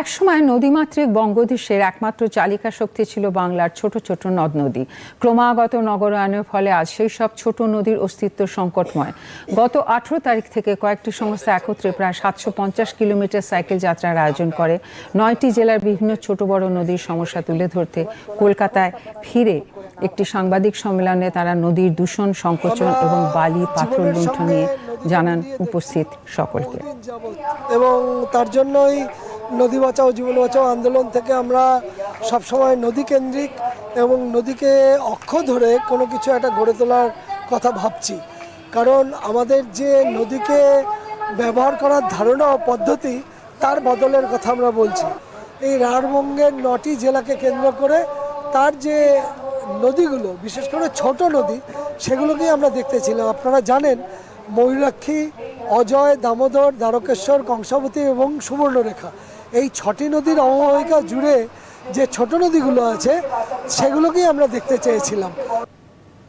একসময় নদীমাতৃক বঙ্গদেশের একমাত্র চালিকা শক্তি ছিল বাংলার ছোট ছোট নদ নদী। ক্রমাগত নগরায়নের ফলে আজ সেই সব ছোট নদীর অস্তিত্ব সংকটময়। গত আঠেরো তারিখ থেকে কয়েকটি সংস্থা একত্রে প্রায় সাতশো পঞ্চাশ কিলোমিটার সাইকেল যাত্রার আয়োজন করে। নয়টি জেলার বিভিন্ন ছোট বড় নদীর সমস্যা তুলে ধরতে কলকাতায় ফিরে একটি সাংবাদিক সম্মেলনে তারা নদীর দূষণ সংকোচন এবং বালি পাথর লুণ্ঠন নিয়ে জানান উপস্থিত সকলকে। এবং তার জন্যই নদী বাঁচাও, জীবন বাঁচাও আন্দোলন থেকে আমরা সবসময় নদী কেন্দ্রিক এবং নদীকে অক্ষ ধরে কোনো কিছু একটা গড়ে তোলার কথা ভাবছি। কারণ আমাদের যে নদীকে ব্যবহার করার ধারণা ও পদ্ধতি, তার বদলের কথা আমরা বলছি। এই রাঢ়বঙ্গের নটি জেলাকে কেন্দ্র করে তার যে নদীগুলো, বিশেষ করে ছোট নদী, সেগুলোকেই আমরা দেখতেছিলাম আপনারা জানেন, ময়ূরাক্ষী অজয়, দামোদর, দ্বারকেশ্বর, কংসাবতী এবং সুবর্ণরেখা। এই ছটি নদীর অববাহিকা জুড়ে যে ছোট নদীগুলো আছে, সেগুলোকেই আমরা দেখতে চেয়েছিলাম।